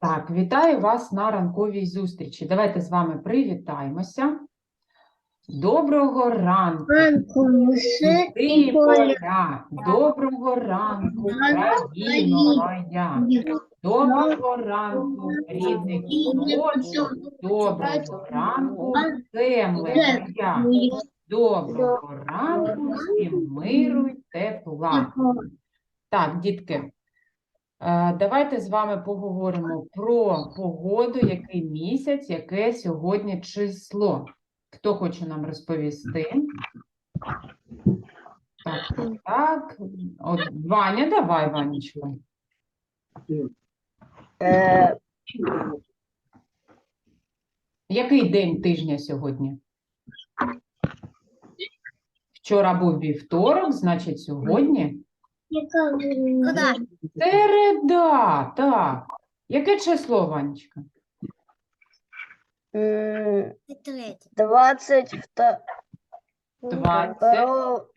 Так, вітаю вас на ранковій зустрічі. Давайте з вами привітаємося. Доброго ранку, доброго ранку, країно моя, доброго ранку, рідний куточок, доброго ранку, земле моя, доброго ранку, всім миру й тепла. Так, дітки, давайте з вами поговоримо про погоду, який місяць, яке сьогодні число. Хто хоче нам розповісти? Так, так, так. От, Ваня, давай, Ванечка. Е, Який день тижня сьогодні? Вчора був вівторок, значить сьогодні Куда? середа, так. Яке число, Ванечка? м, Третє. 22 Двадцять.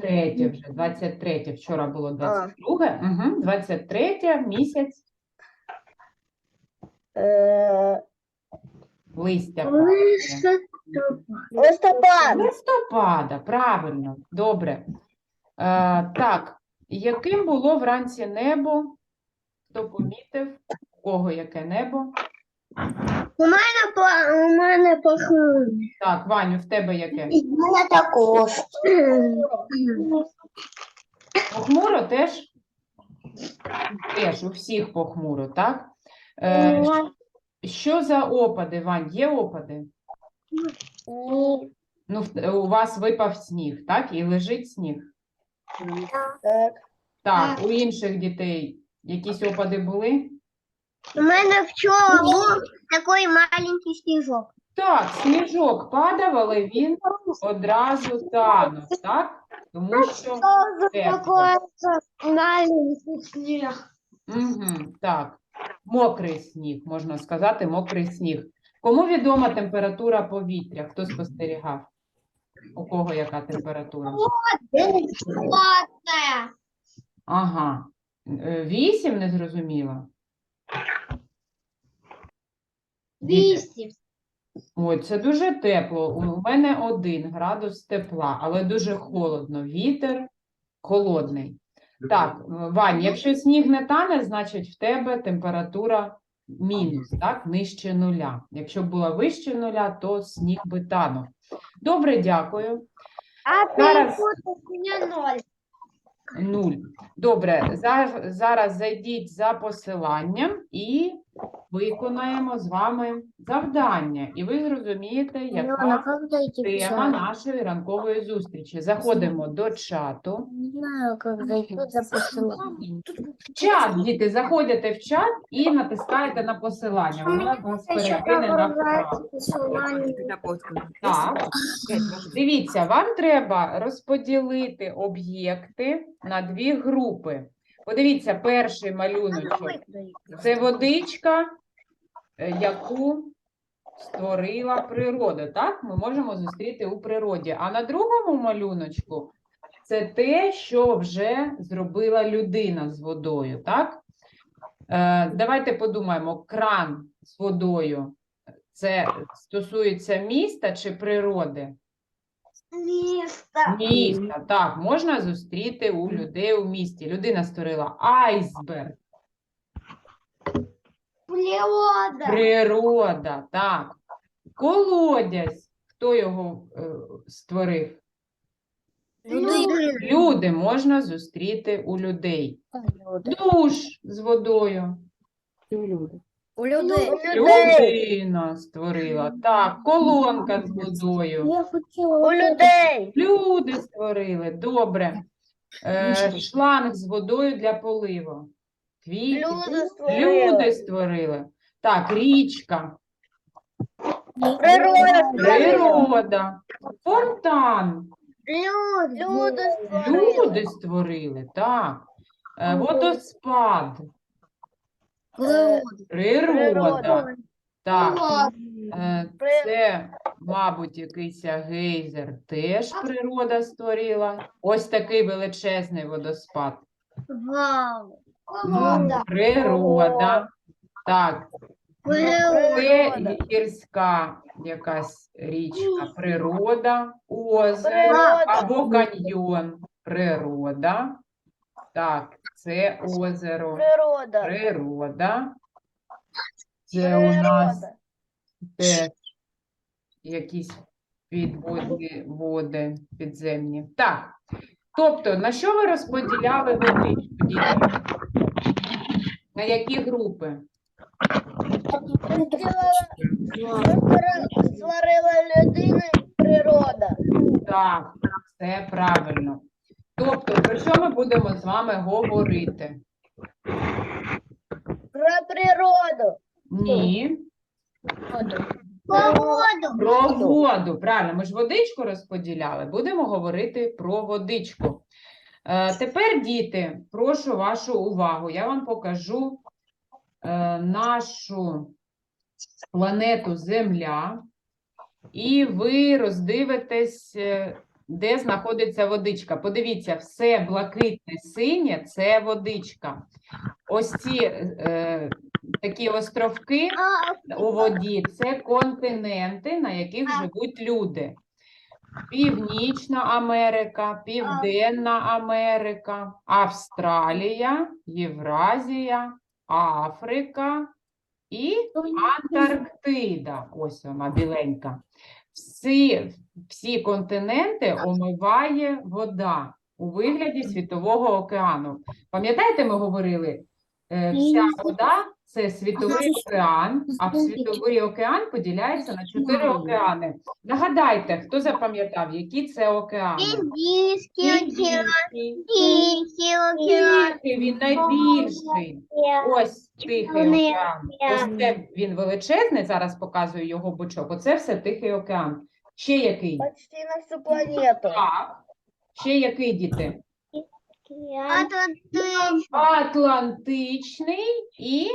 Третє вже, 23. Вчора було 22. Угу, 23 місяць е, листя. падає. листопад. Листопада, правильно, добре. Е, так, яким було вранці небо? Хто помітив? У кого яке небо? У мене по у мене похмуро. Так, Ваню, в тебе яке? У мене також. Похмуро теж? Теж у всіх похмуро, так? Е, що за опади, Вань? Є опади? Ну, в- у вас випав сніг, так? І лежить сніг. Так. Так, у інших дітей якісь опади були? У мене вчора був такий маленький сніжок. Так, сніжок падав, але він одразу танув, так? Тому що тепло. маленький сніг. Угу, так. Мокрий сніг, можна сказати, мокрий сніг. Кому відома температура повітря? Хто спостерігав? У кого яка температура? Ага. Е, Вісім, не зрозуміла? Вісім. Ой, це дуже тепло. У мене один градус тепла, але дуже холодно. Вітер холодний. Так, Вань, якщо сніг не тане, значить в тебе температура мінус, так, нижче нуля. Якщо б була вище нуля, то сніг би танув. Добре, дякую. А Зараз. у мене ноль. Нуль. Добре, зараз, зараз зайдіть за посиланням і виконаємо з вами завдання. І ви зрозумієте, яка как зайти в тема нашої ранкової зустрічі. Заходимо до чату. Не знаю, как зайти за посылание. В чат, діти, заходите в чат і натискаєте на посилання. Воно вас перекине на. Так. Дивіться, вам треба розподілити об'єкти на дві групи. Подивіться, перший малюночок це водичка, е, яку створила природа. Так, ми можемо зустріти у природі. А на другому малюночку це те, що вже зробила людина з водою. Так? Е, давайте подумаємо: кран з водою. Це стосується міста чи природи? Место. Міста, так, можна зустріти у людей у місті. Людина створила айсберг, Природа. природа, так. Колодязь. Хто його е, створив? Люди. Люди можна зустріти у людей. Душ з водою. У людей. Людина створила. Так, колонка з водою. Я хотела У людей. Люди створили. Добре. Е, шланг з водою для поливу. Квіти. Люди створили. Люди створили. Так, річка, Природа. природа, фонтан. Люди. Люди створили. Люди створили, так. Е, Водоспад, Природа. Так, е, це, мабуть, якийсь гейзер теж природа створила. Ось такий величезний водоспад. Вау. Природа. Природа. Так, це гірська якась річка, природа, озеро або каньйон. Природа. Так, це озеро. Природа. Природа. Це у нас Природа. теж якісь підводні води підземні. Так. Тобто, на що ви розподіляли водичку, діти? На які групи? Створила людина природа. Так, все правильно. Тобто, про що ми будемо з вами говорити? Про природу. Ні, Погоду. про воду. Правильно, ми ж водичку розподіляли. Будемо говорити про водичку. Е, тепер, діти, прошу вашу увагу. Я вам покажу е, нашу планету Земля, і ви роздивитесь, е, де знаходиться водичка. Подивіться, все блакитне синє це водичка. Ось ці е, такі островки у воді це континенти, на яких живуть люди. Північна Америка, Південна Америка, Австралія, Євразія, Африка і Антарктида. Ось вона біленька. Всі, всі континенти омиває вода у вигляді Світового океану. Пам'ятаєте, ми говорили, е, вся вода це світовий океан, а в світовий океан поділяється на чотири океани. Нагадайте, хто запам'ятав, які це океани? Індійський океан. Індійський, Тихий океан. Тихий, він найбільший. Ось Тихий океан. Ось це він величезний, зараз показую його бочок. Оце все Тихий океан. Ще який? Почти на всю планету. Так. Ще який, діти? Атлантичний. Атлантичний і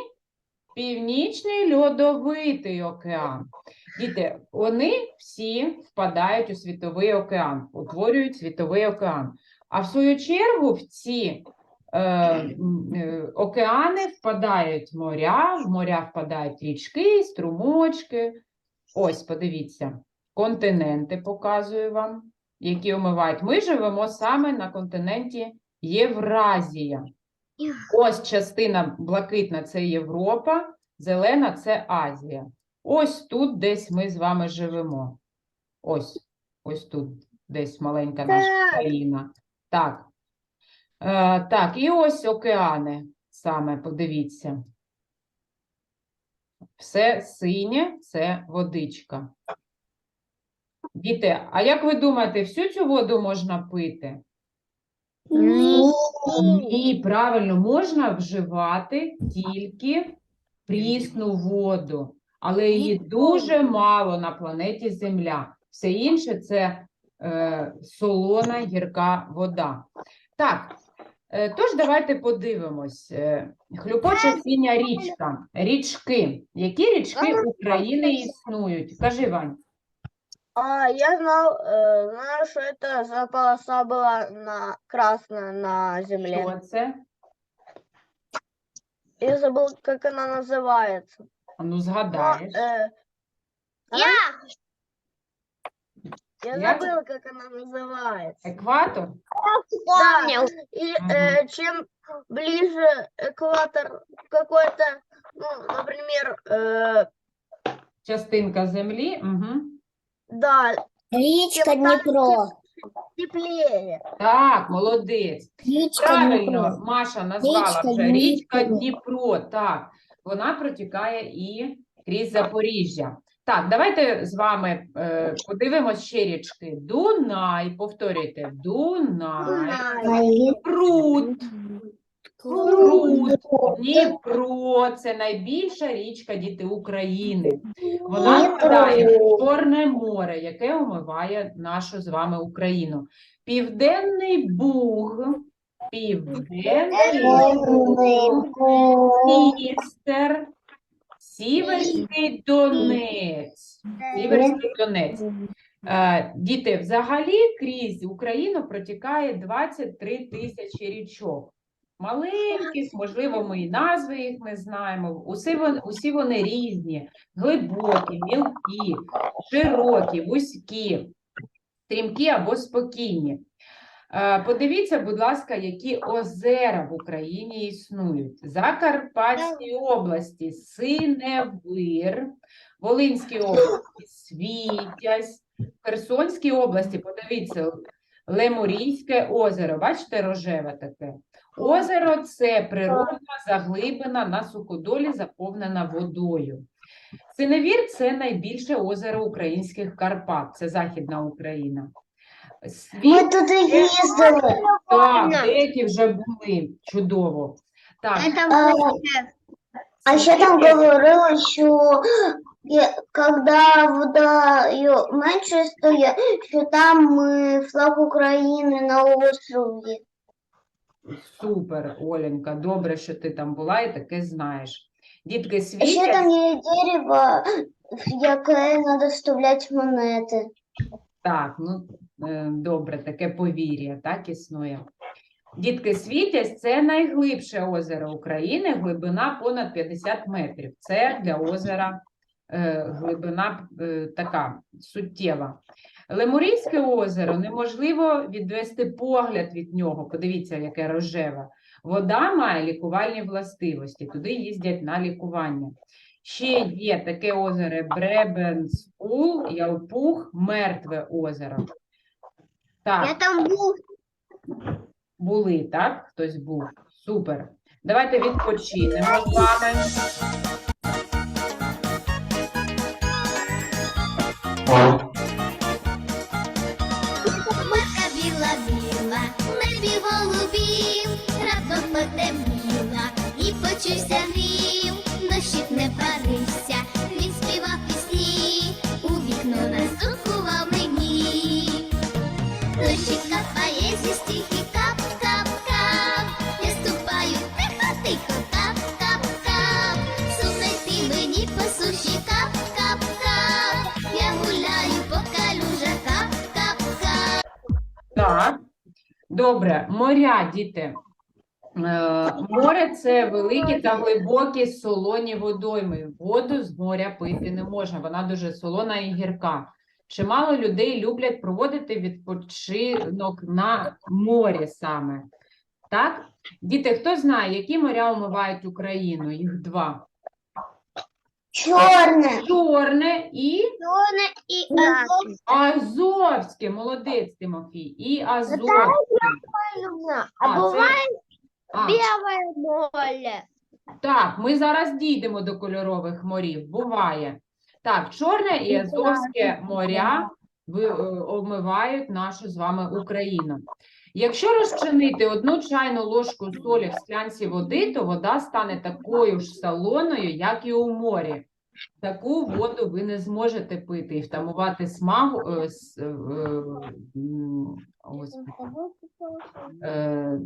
Північний льодовитий океан. Діти, вони всі впадають у світовий океан, утворюють світовий океан. А в свою чергу в ці е, е, океани впадають моря, в моря впадають річки, струмочки. Ось, подивіться, континенти показую вам, які омивають. Ми живемо саме на континенті Євразія. Ось частина блакитна це Європа, зелена це Азія. Ось тут десь ми з вами живемо. Ось, ось тут десь маленька наша країна. Так. Е, так, і ось океани саме, подивіться. Все синє це водичка. Діти, а як ви думаєте, всю цю воду можна пити? Ні, правильно, можна вживати тільки прісну воду, але її дуже мало на планеті Земля. Все інше це е, солона гірка вода. Так, е, тож давайте подивимось. Е, Хлюпоча синя річка. Річки. Які річки України існують? Кажи, Вань. А, я знал, э, знаю, что это за полоса была на красная на земле. Що це? Я забыл, как она называется. А Ну, Но, згадаєш. э, Я. я Я- забыла, как она называется. Екватор? Помнил. И э, чем ближе экватор какой-то, ну, например, э, Частинка землі? Угу. Да, Річка Дніпро. теплее. Так, молодець. Річка Правильно, Маша назвала Річка вже річка Дніпро. Дніпро. Так, вона протікає і крізь Запоріжжя. Так, давайте з вами е, подивимось ще річки. Дунай, повторюйте, Дунай, Прут, Прут, Дніпро – це найбільша річка діти України. Вона впадає в Чорне море, яке омиває нашу з вами Україну. Південний Буг, Південний Дністер, Сіверський Донець. Сіверський Донець. Е, Діти, взагалі крізь Україну протікає 23 тисячі річок. Маленьких, можливо, ми і назви їх не знаємо. Усі вони, усі вони різні, глибокі, мілкі, широкі, вузькі, стрімкі або спокійні. Е, Подивіться, будь ласка, які озера в Україні існують. Закарпатській області Синевир, Волинській області Світязь, Херсонській області, подивіться, Лемурійське озеро, бачите, рожеве таке. Озеро це природна заглибина на суходолі, заповнена водою. Синевір це найбільше озеро українських Карпат, це Західна Україна. Світ тут и ездили. так, деякі вже були. Чудово. Так, А ще там говорили, що когда вода менше стає, що там е, флаг України на острові. Супер, Оленька. Добре, що ти там була і таке знаєш. Дітки, А ще там є дерево, яке треба вставляти монети. Так, ну е, добре, таке повір'я, так існує. Дітки, Світязь це найглибше озеро України, глибина понад 50 метрів. Це для озера глибина е, така суттєва. Лемурійське озеро неможливо відвести погляд від нього. Подивіться, яке рожеве. Вода має лікувальні властивості, туди їздять на лікування. Ще є таке озеро Бребенспул, Ялпух, Мертве озеро. Так, Я там был. були, так? Хтось був. Супер. Давайте відпочинемо з вами. Хмарка біла біла, небі голубів, раптом потемніла і почувся грім, дощик не парився, він співав пісні, у вікно настукував мені. Дощик капає зі стіхи кап, кап, кап, я ступаю тихо, тихо, кап, кап, кап, сумно йти мені по суші кап, Так. Добре, моря, діти. Е, Море це великі та глибокі солоні водойми. Воду з моря пити не можна, вона дуже солона і гірка. Чимало людей люблять проводити відпочинок на морі саме. Так? Діти, хто знає, які моря омивають Україну? Їх два. Чорне. Чорне і Зона и Азовське. Молодець, Тимофій. І Азовське. А, А, це- буває А, біле море. Так, ми зараз дійдемо до кольорових морів. Буває. Так, Чорне і Азовське моря ви- е, омивають нашу з вами Україну. Якщо розчинити одну чайну ложку солі в склянці води, то вода стане такою ж солоною, як і у морі. Таку воду ви не зможете пити і втамувати смагу. е, е, е,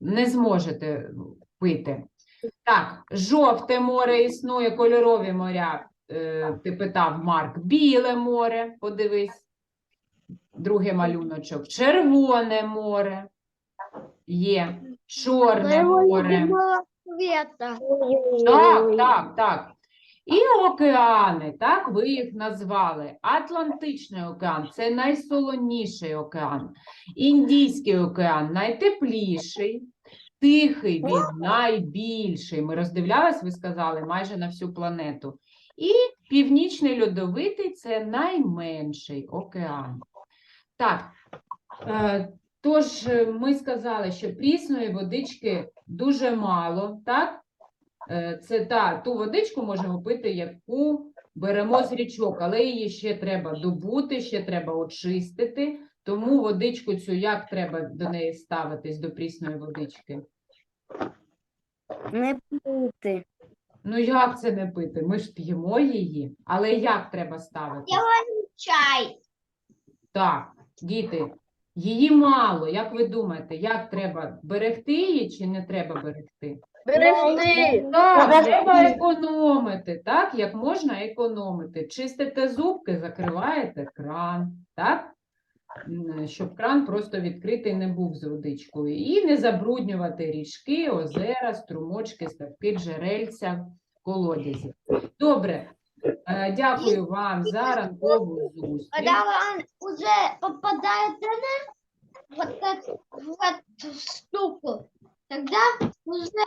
не зможете пити. Так, жовте море існує, кольорові моря. Ти питав Марк, біле море, подивись. Другий малюночок. Червоне море є, чорне море. Так, так, так. І океани, так, ви їх назвали. Атлантичний океан це найсолоніший океан. Індійський океан найтепліший. Тихий він найбільший. Ми роздивлялись, ви сказали, майже на всю планету. І північний льодовитий це найменший океан. Так, е, тож е, ми сказали, що прісної водички дуже мало, так? Е, Це та ту водичку можемо пити, яку беремо з річок, але її ще треба добути, ще треба очистити. Тому водичку цю як треба до неї ставитись до прісної водички? Не пути. Ну як це не пити? Ми ж п'ємо її, але як треба ставити? чай. Так, діти, її мало. Як ви думаєте, як треба берегти її чи не треба берегти? Берегти. Так, Треба економити, так, як можна економити. Чистите зубки, закриваєте кран, так? щоб кран просто відкритий не був з водичкою. І не забруднювати річки, озера, струмочки, ставки, джерельця, колодязі. Добре, е, дякую вам за ранкову зустріч. Когда он уже попадает в эту, в эту штуку, тогда уже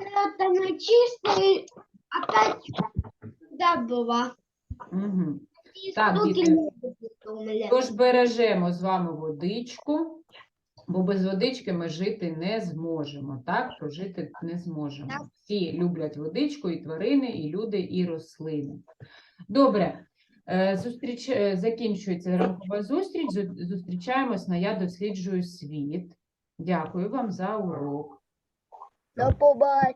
это на чисто и опять да была. Мгм. И Так, штуки діти. не будет у меня. Тож бережемо з вами водичку, бо без водички ми жити не зможемо. Так, прожити не зможемо. Всі люблять водичку, і тварини, і люди, і рослини. Добре. е, Зустріч... е, Закінчується ранкова зустріч. Зустрічаємось на Я досліджую світ. Дякую вам за урок. До побачення.